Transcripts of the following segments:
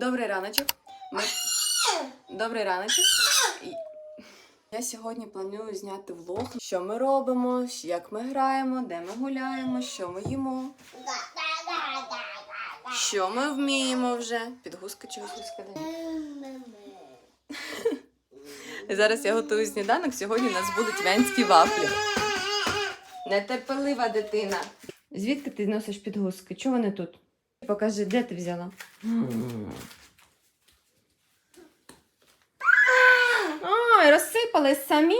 Добрий раночок. Ми... Добрий раночок. Я сьогодні планую зняти влог, що ми робимо, як ми граємо, де ми гуляємо, що ми їмо, що ми вміємо вже. Підгузка чи гузка Зараз я готую сніданок. Сьогодні у нас будуть венські вафлі. Нетерпелива дитина. Звідки ти носиш підгузки? Чого вони тут? Покажи, де ти взяла? Ой, розсипались самі.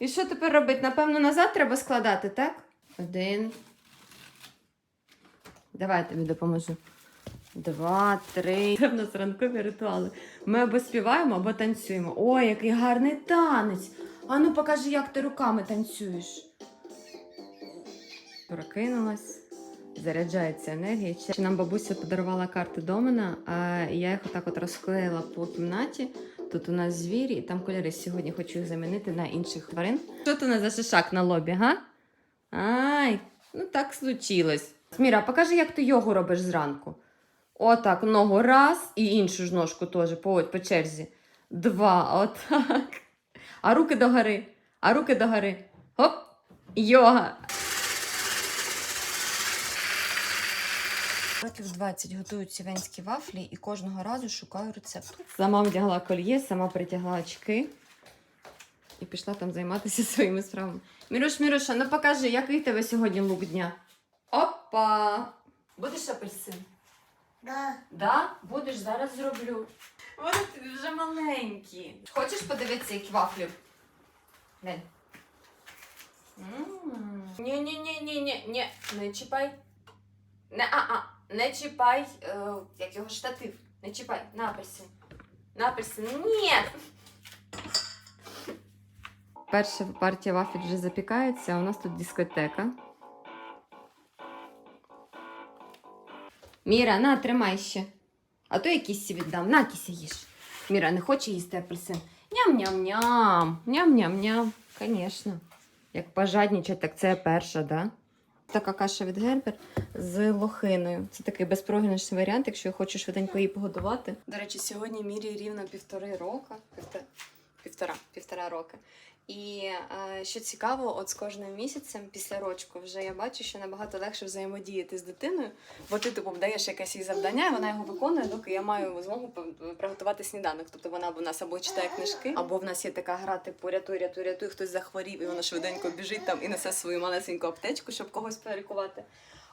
І що тепер робити? Напевно, назад треба складати, так? Один. Давай я тобі допоможу. Два, три. Це в нас ранкові ритуали. Ми або співаємо, або танцюємо. Ой, який гарний танець. Ану, покажи, як ти руками танцюєш. Прокинулась. Заряджається енергія. Ще нам бабуся подарувала карти Домина, а я їх отак от розклеїла по кімнаті. Тут у нас звірі, і там кольори. Сьогодні хочу їх замінити на інших тварин. Що ти на за шишак на лобі, га? Ай, ну так случилось. Міра, покажи, як ти йогу робиш зранку. Отак, ногу раз і іншу ж ножку теж по, по черзі. Два, отак. А руки догори. А руки догори. Хоп! Йога. Років 20 готую цівенські вафлі і кожного разу шукаю рецепт. Сама вдягла кольє, сама притягла очки і пішла там займатися своїми справами. Міруш, Міруша, ну покажи, який в тебе сьогодні лук дня. Опа! Будеш апельсин? Да. Да? Будеш, зараз зроблю. Вони тобі вже маленькі. Хочеш подивитися, які вафлі? День. Ні-ні-ні-ні-ні, ні, не чіпай. Не, а-а, не чіпай, е, як його штатив. Не чіпай, на апельсин. Ні! Перша партія вафель вже запікається, а у нас тут дискотека. Міра, на, тримай ще. А то я кісі віддам. На, кіся їж. Міра не хоче їсти апельсин. Ням-ням-ням. Ням-ням-ням. Звісно. Як пожаднічать, так це перша, да? Така каша від Гербер з лохиною. Це такий безпрограшний варіант, якщо я хочу швиденько її погодувати. До речі, сьогодні мірі рівно півтори роки. Півтора, півтора, роки. І е, що цікаво, от з кожним місяцем після рочку вже я бачу, що набагато легше взаємодіяти з дитиною, бо ти типу даєш якесь їй завдання, і вона його виконує, доки я маю змогу приготувати сніданок. Тобто вона в нас або читає книжки, або в нас є така гра, типу рятуй, рятуй, рятуй, хтось захворів, і вона швиденько біжить там і несе свою малесеньку аптечку, щоб когось полікувати.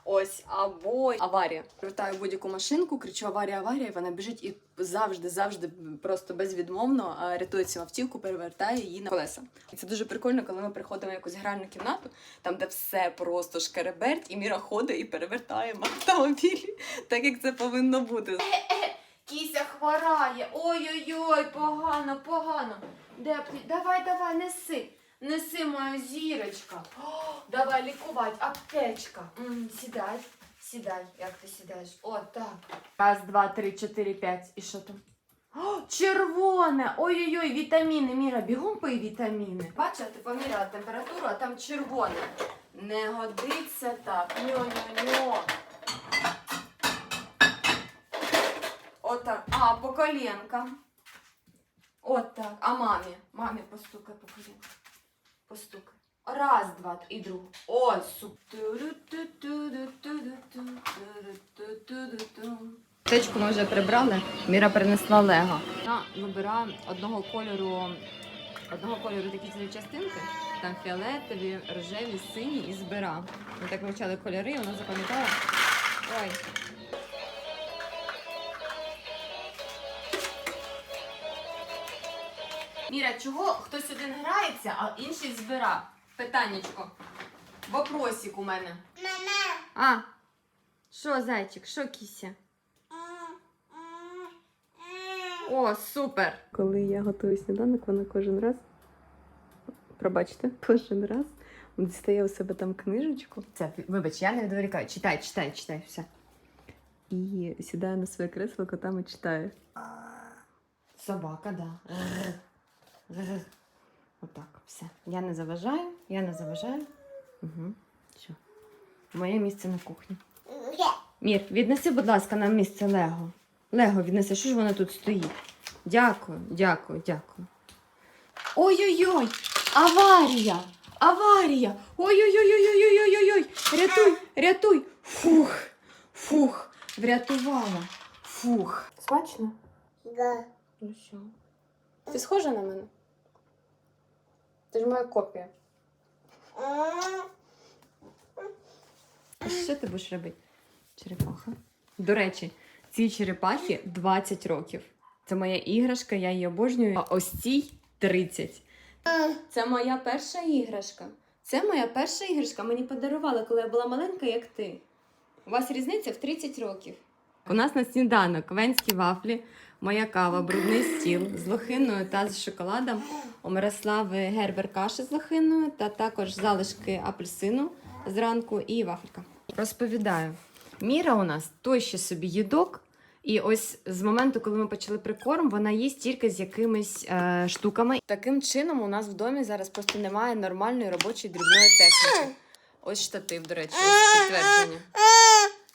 Ось, або аварія. Привертаю будь-яку машинку, кричу аварія, аварія, вона біжить і завжди, завжди просто безвідмовно рятує цю автівку, перевертає її на колеса. І це дуже прикольно, коли ми приходимо в якусь гральну кімнату, там де все просто шкереберть, і міра ходить і перевертає автомобілі, так як це повинно бути. Кіся хворає. Ой-ой-ой, погано, погано. Де? Давай, давай, неси. Неси моя зірочка. О, давай лікувати, аптечка. М, сідай, сідай, як ти сідаєш. О, так. Раз, два, три, чотири, п'ять. І що там? О, червоне! Ой-ой-ой, вітаміни. Міра, бігом пий вітаміни. Бачиш, ти поміряла температуру, а там червоне. Не годиться так. Ньо-ньо-ньо. Отак. А, по коленкам. Отак. А мамі? Мамі постукай по коленкам. Постукай. Раз, два, три, і другу. Ой, супер. Течку ми вже прибрали. Міра принесла Лего. Вона вибирає одного кольору, одного кольору такі ці частинки. Там фіолетові, рожеві, сині і збира. Ми так вивчали кольори, вона запам'ятала. Ой. Міра, чого хтось один грається, а інший збира? Питаннячко. Вопросик у мене. Мама. А, що, зайчик, що кіся? О, супер! Коли я готую сніданок, вона кожен раз, пробачте, кожен раз дістає у себе там книжечку. Це, вибач, я не відволікаю. Читай, читай, читай, все. І сідає на своє кресло, котами читає. Собака, да. Отак, все. Я не заважаю, я не заважаю. Угу. Все. Моє місце на кухні. Мір, віднеси, будь ласка, нам місце Лего. Лего віднесе, що ж вона тут стоїть? Дякую, дякую, дякую. Ой-ой-ой! Аварія! Аварія! Ой-ой-ой-ой-ой-ой-ой-ой! Рятуй, рятуй! Фух! Фух! Врятувала! Фух! Смачно? Га. Ну що? Ти схожа на мене? Ти ж моя копія. Що ти будеш робити? Черепаха. До речі, цій черепахі 20 років. Це моя іграшка, я її обожнюю. А ось цій 30. Це моя перша іграшка. Це моя перша іграшка. Мені подарували, коли я була маленька, як ти. У вас різниця в 30 років. У нас на сніданок венські вафлі, моя кава, брудний стіл з лохиною та з шоколадом. У Мирослави Гербер каша з лохиною та також залишки апельсину зранку і вафелька. Розповідаю. Міра у нас той ще собі їдок. І ось з моменту, коли ми почали прикорм, вона їсть тільки з якимись е, штуками. Таким чином, у нас в домі зараз просто немає нормальної робочої дрібної техніки. Ось штатив, до речі, ось підтвердження.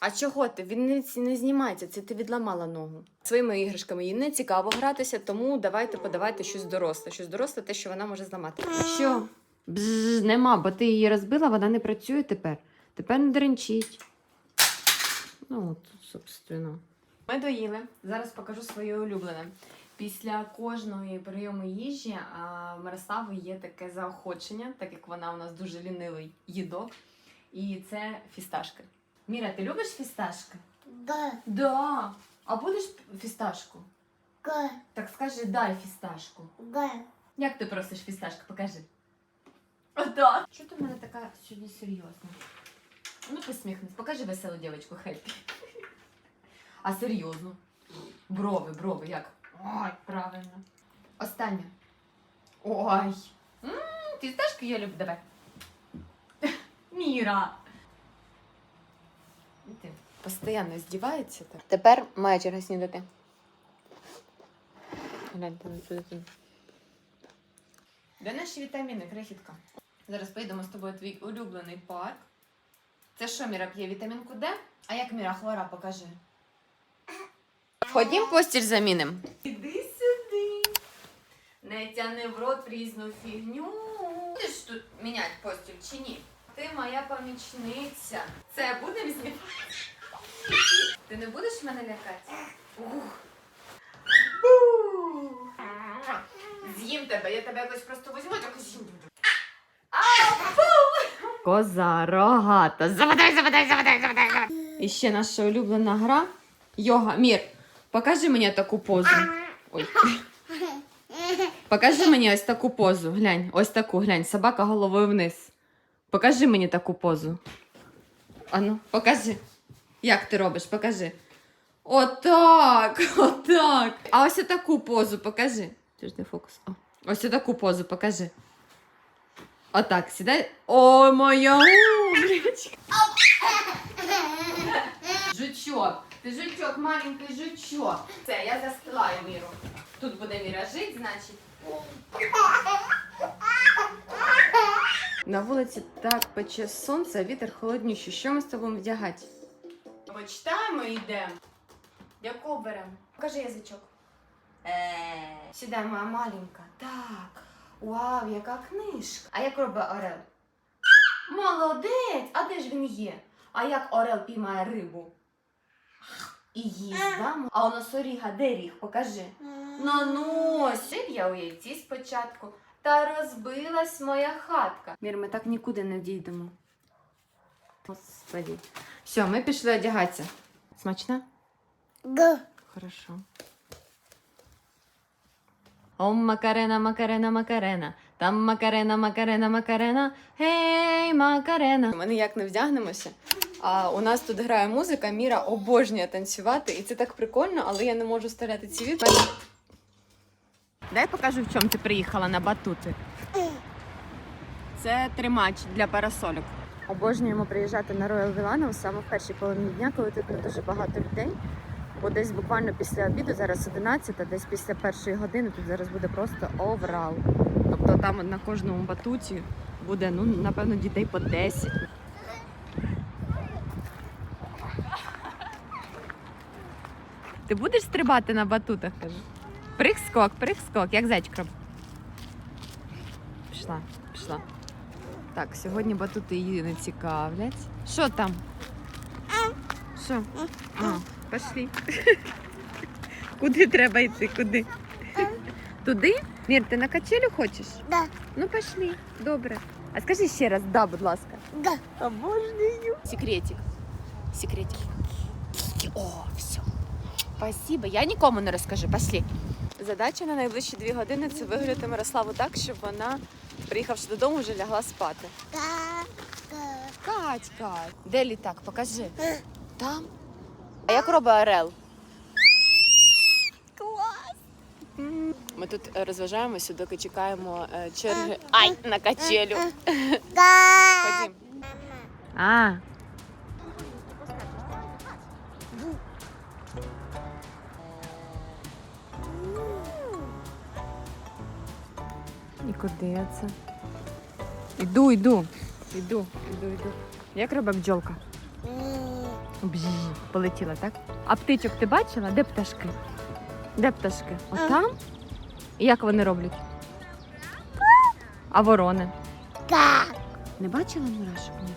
А чого ти? Він не, не знімається, це ти відламала ногу. Своїми іграшками їй не цікаво гратися, тому давайте подавайте щось доросле. Щось доросле, те, що вона може зламати. Що? Бзз, нема, бо ти її розбила, вона не працює тепер. Тепер не дренчить. Ну, от, собственно. Ми доїли. Зараз покажу своє улюблене. Після кожної прийому їжі в Мирослави є таке заохочення, так як вона у нас дуже лінивий їдок. І це фісташки. Міра, ти любиш фісташки? Га. Да. А будеш фісташку? Га. Так скажи, дай фісташку. Га. Як ти просиш фісташку? Покажи. Отак. Що ти в мене така сьогодні серйозна? Ну, посміхнись, покажи веселу дівчинку, хеппі. А серйозно. Брови, брови, як? Ой, правильно. Останнє. Ой. М, Фісташки я люблю. Давай. Міра. Постоянно здівається так. Тепер моя черга снідати. Гляньте на цю Де наші вітаміни, крихітка? Зараз поїдемо з тобою в твій улюблений парк. Це що, Міра п'є вітамінку Д? А як Міра хвора, покажи. Ходім постіль заміним. Іди сюди. Не тяни в рот різну фігню. Будеш тут міняти постіль чи ні? Ти моя помічниця. Це будемо знімати? Ти не будеш мене лякати? З'їм тебе, я тебе якось просто візьму, так з'їм. Коза рогата. Завадай, завадай, завадай, завадай. І ще наша улюблена гра. Йога. Мір, покажи мені таку позу. Ой. Покажи мені ось таку позу. Глянь, ось таку, глянь. Собака головою вниз. Покажи мені таку позу. Ану, покажи. Як ти робиш? Покажи. Отак, отак. А ось таку позу покажи. Ти ж де фокус. О. Ось таку позу покажи. Отак, сідай. О, моя умничка. Жучок. Ти жучок, маленький жучок. Все, я застилаю міру. Тут буде міра жить, значить. На вулиці так пече сонце, а вітер холодніший. Що ми з тобою вдягати? Почитаємо і йдемо. Яку беремо? Покажи язичок. Сідай, моя маленька. Так. Вау, яка книжка. А як робить Орел? Молодець! А де ж він є? А як Орел піймає рибу? І їсть, да? А у носоріга де ріг? Покажи. На носі я у яйці спочатку. Та розбилась моя хатка. Мір, ми так нікуди не дійдемо. Господи. Все, ми пішли одягатися. Смачно? Га. Хорошо. Ом Макарена, Макарена, Макарена. Там Макарена, Макарена, Макарена. Гей, Макарена. Ми ніяк не вдягнемося. А у нас тут грає музика, Міра обожнює танцювати, і це так прикольно, але я не можу вставляти ці відео. Дай покажу, в чому ти приїхала на батути. Це тримач для парасольок. Обожнюємо приїжджати на Royal Віланов саме в першій половині дня, коли тут дуже багато людей. Бо десь буквально після обіду, зараз 11, десь після першої години тут зараз буде просто оврал. Тобто там на кожному батуті буде, ну, напевно, дітей по 10. Ти будеш стрибати на батутах, кажу. Прих-скок, прих-скок, як зайчик робить. Пішла, пішла. Так, сьогодні батути її не цікавлять. Що там? Що? А, пішли. Куди треба йти? Куди? Туди? Мір, ти на качелю хочеш? Да. Ну пішли. Добре. А скажи ще раз, да, будь ласка. Да. Обожнюю. Секретик. Секретик. О, все. Спасибо. Я нікому не розкажу. Пошли. Задача на найближчі дві години це виглядати Мирославу так, щоб вона, приїхавши додому, вже лягла спати. Ка. Ка. Катька, де літак? Покажи. Там. А як робить Орел? Клас. Ми тут е, розважаємося, доки чекаємо е, черги. Ай, на качелю. Ходім. А. куди це? Іду, йду. Іду, іду, йду. Як робить бджолка? Бжж, полетіла, так? А птичок ти бачила? Де пташки? Де пташки? Отам? І як вони роблять? А ворони? Ка. Не бачила мурашок? Ні.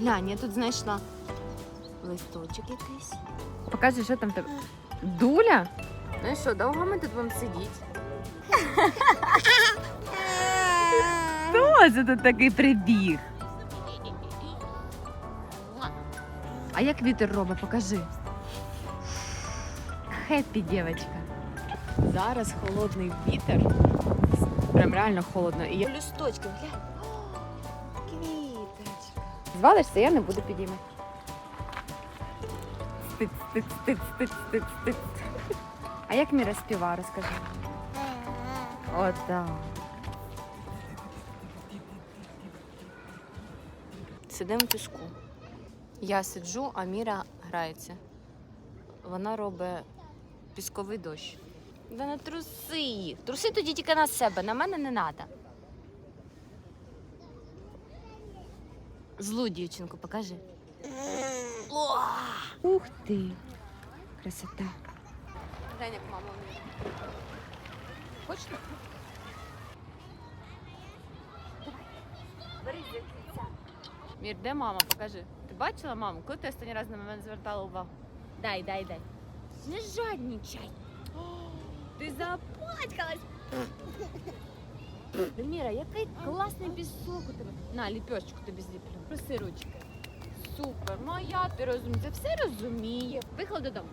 Глянь, я тут знайшла листочок якийсь. Покажи, що там в тебе. Дуля? Ну і що, довго ми тут будемо сидіти? Хто це тут такий прибіг? А як вітер робить, покажи. Хеппі, дівчинка. Зараз холодний вітер. Прям реально холодно. І я... Листочки, глянь. Квіточка. Звалишся, я не буду підіймати. Стиць, стиць, стиць, стиць, стиць, стиць. А як Міра співа, розкажи. Отак. Сидимо в піску. Я сиджу, а Міра грається. Вона робить пісковий дощ. Да не труси. Труси тоді тільки на себе, на мене не треба. Злу дівчинку, покажи. Ух ти! Красота. Глянь, як мама вміє. Хочеш? Бери Мір, де мама? Покажи. Ти бачила маму? Коли ти останній раз на мене звертала увагу? Дай, дай, дай. Не жадничай. О, Ти запачкалась. Міра, який класний пісок у тебе. На, ліпешечку тобі зліплю. Проси ручки. Супер. Ну а я ти розумію. Це все розуміє. Виходь додому.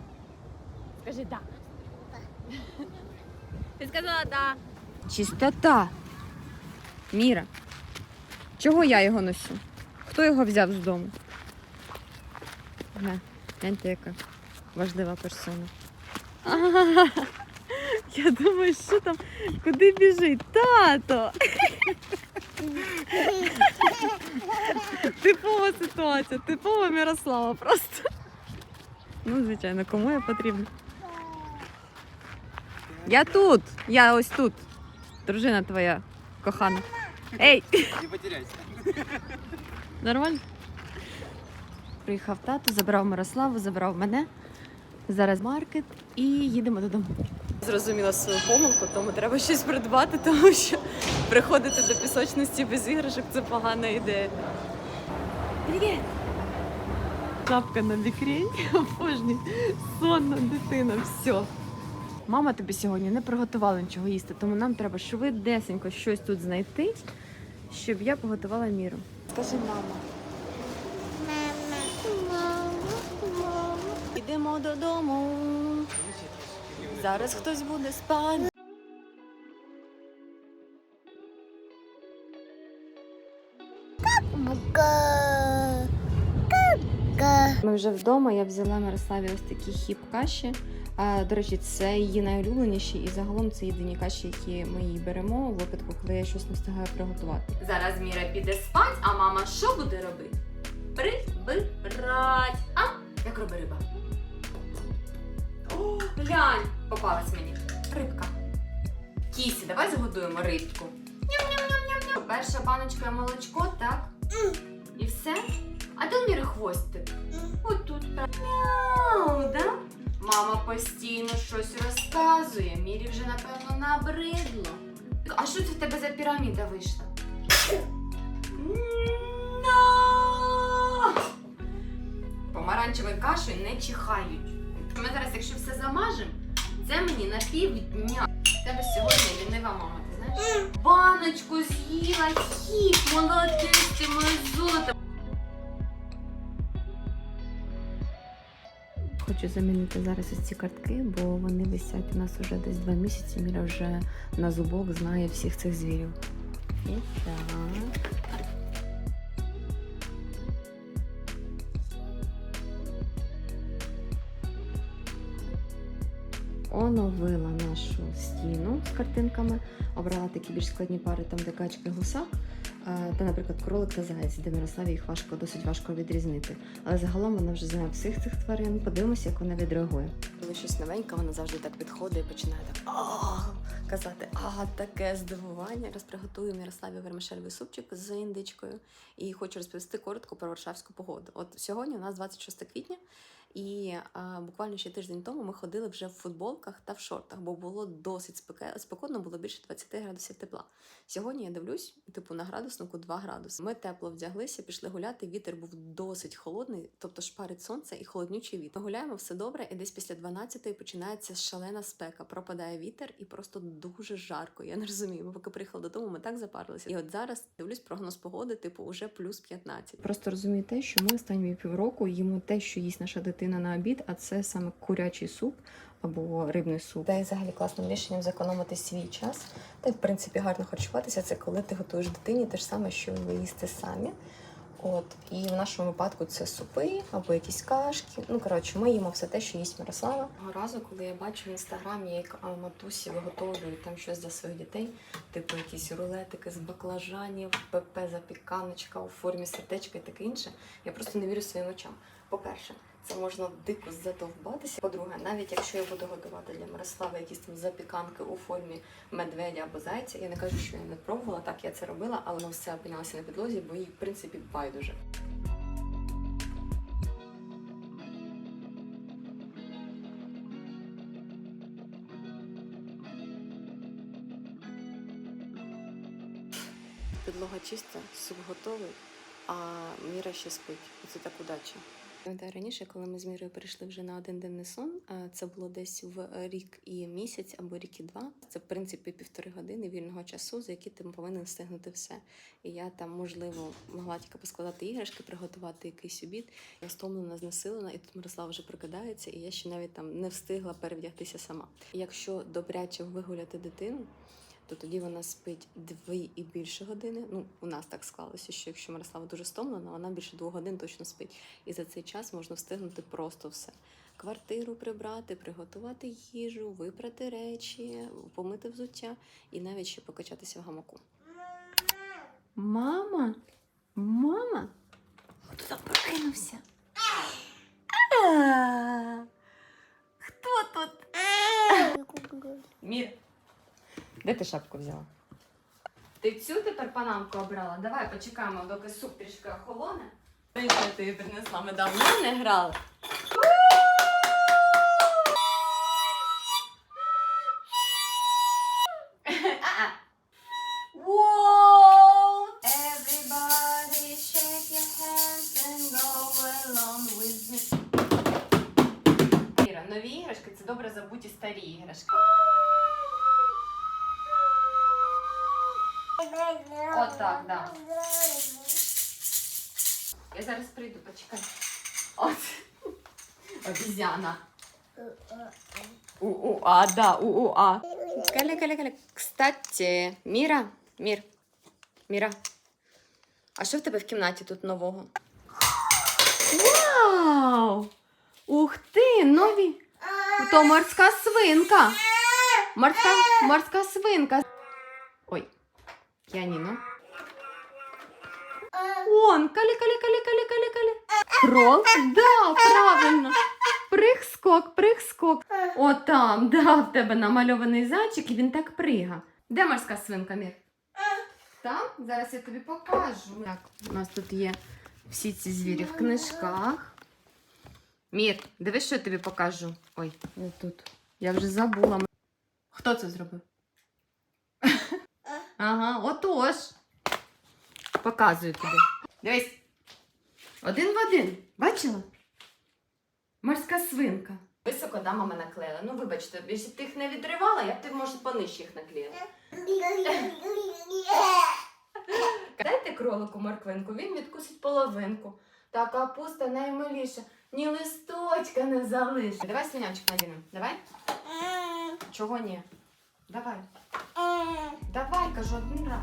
Скажи да. Ти сказала да. Чистота. Міра. Чого я його носю? Хто його взяв з дому? Гля, гляньте, яка важлива персона. Я думаю, що там, куди біжить? Тато! Типова ситуація, типова Мирослава просто. Ну, звичайно, кому я потрібна? Я тут, я ось тут. Дружина твоя кохана. Ей! Не потеряйся. Нормально? Приїхав тато, забрав Мирославу, забрав мене. Зараз маркет і їдемо додому. Зрозуміла свою помилку, тому треба щось придбати, тому що приходити до пісочності без іграшок це погана ідея. Привіт! Шапка на бікрень, обожнюю. Сонна дитина, все. Мама тобі сьогодні не приготувала нічого їсти, тому нам треба швидесенько щось тут знайти, щоб я поготувала міру. Скажи, мама. Йдемо додому. Зараз хтось буде спати. Ми вже вдома. Я взяла Мирославі ось такі хіп каші. А, до речі, це її найулюбленіші, і загалом це єдині каші, які ми їй беремо у випадку, коли я щось не встигаю приготувати. Зараз Міра піде спать, а мама що буде робити? Прибирать. А? Як робить риба? О, глянь, попалась мені. Рибка. Кісі, давай згодуємо рибку. Ням-ням-ням-ням-ням. Перша баночка молочко, так? І все? А де у Міри хвостик? Отут. Мяу, да? Мама постійно щось розказує. Мірі вже, напевно, набридло. А що це в тебе за піраміда вийшла? No! Помаранчевою кашею не чихають. Ми зараз, якщо все замажемо, це мені на півдня. Тебе сьогодні лінива мама, ти знаєш? Баночку з'їла, хіп, молодець, ти моє золото. Хочу замінити зараз ось ці картки, бо вони висять у нас вже десь два місяці. Міра вже на зубок знає всіх цих звірів. І так. Оновила нашу стіну з картинками, обрала такі більш складні пари, там де качка гусак, та, наприклад, кролик та заєць, де Мирославі їх важко, досить важко відрізнити. Але загалом вона вже знає всіх цих тварин. Подивимося, як вона відреагує. Коли щось новеньке, вона завжди так підходить і починає так казати, а таке здивування. Зараз приготую Мирославі вермишельовий супчик з індичкою. І хочу розповісти коротко про варшавську погоду. От сьогодні у нас 26 квітня. І а, буквально ще тиждень тому ми ходили вже в футболках та в шортах, бо було досить спеке... спекотно, було більше 20 градусів тепла. Сьогодні я дивлюсь, типу на градуснику 2 градуси. Ми тепло вдяглися, пішли гуляти. Вітер був досить холодний, тобто шпарить сонце і холоднючий вітер. Гуляємо все добре, і десь після 12-ї починається шалена спека. Пропадає вітер і просто дуже жарко. Я не розумію. Ми поки приїхали додому, ми так запарилися. І от зараз дивлюсь прогноз погоди, типу, уже плюс 15. Просто розумію те, що ми останні півроку їмо те, що їсть наша дитина на обід, а це саме курячий суп або рибний суп. Та й взагалі класним рішенням зекономити свій час. Та й в принципі гарно харчуватися. Це коли ти готуєш дитині те ж саме, що ви їсти самі. От і в нашому випадку це супи або якісь кашки. Ну коротше, ми їмо все те, що їсть Мирослава. Разу, коли я бачу в інстаграмі, як матусі виготовлюють там щось для своїх дітей, типу якісь рулетики з баклажанів, ПП запіканочка у формі сердечка і таке інше. Я просто не вірю своїм очам. По-перше, це можна дико задовбатися. По-друге, навіть якщо я буду готувати для Мирослава якісь там запіканки у формі медведя або зайця, я не кажу, що я не пробувала, так я це робила, але воно все опинялося на підлозі, бо їй, в принципі, байдуже. Підлога чиста, суп готовий, а Міра ще спить. Це так удача. Пам'ятаю раніше, коли ми з Мірою перейшли вже на один денний сон, це було десь в рік і місяць або рік і два. Це в принципі півтори години вільного часу, за які ти повинен встигнути все. І я там, можливо, могла тільки поскладати іграшки, приготувати якийсь обід. Я стомлена, знесилена, і тут Мирослав вже прокидається, і я ще навіть там не встигла перевдягтися сама. Якщо добряче вигуляти дитину, то тоді вона спить дві і більше години. Ну, у нас так склалося, що якщо Мирослава дуже стомлена, вона більше двох годин точно спить. І за цей час можна встигнути просто все. Квартиру прибрати, приготувати їжу, випрати речі, помити взуття і навіть ще покачатися в гамаку. Мама? Мама? Хто там прокинувся? Хто тут? Мір. Де ти шапку взяла? Ти цю тепер панамку обрала? Давай почекаємо, доки суп трішки охолоне. Ти принесла, ми давно не грали. прийду, почекай. От. Обізяна. У-у-а, да, у-у-а. Каля, каля, каля. Кстати, Міра, Мір, Міра. А що в тебе в кімнаті тут нового? Вау! Ух ти, нові! То морська свинка. Морська, морська свинка. Ой, піаніно. Он, калі, Крол? Да, правильно. Прих-скок, прих-скок. О, там, да, в тебе намальований зайчик, і він так прига. Де морська свинка, Мір? Там? Зараз я тобі покажу. Так, у нас тут є всі ці звірі в книжках. Мір, дивись, що я тобі покажу. Ой, не тут. Я вже забула. Хто це зробив? Ага, отож. Показую тобі. Дивись. Один в один. Бачила? Морська свинка. Високо да, мама наклеїла. Ну, вибачте, якщо ти їх не відривала, я б ти, може, понижче їх наклеїла. Дайте кролику морквинку, він відкусить половинку. Та капуста наймиліша, ні листочка не залишить. Давай свинячок надінемо. Давай. Чого ні? Давай. Давай, кажу один раз.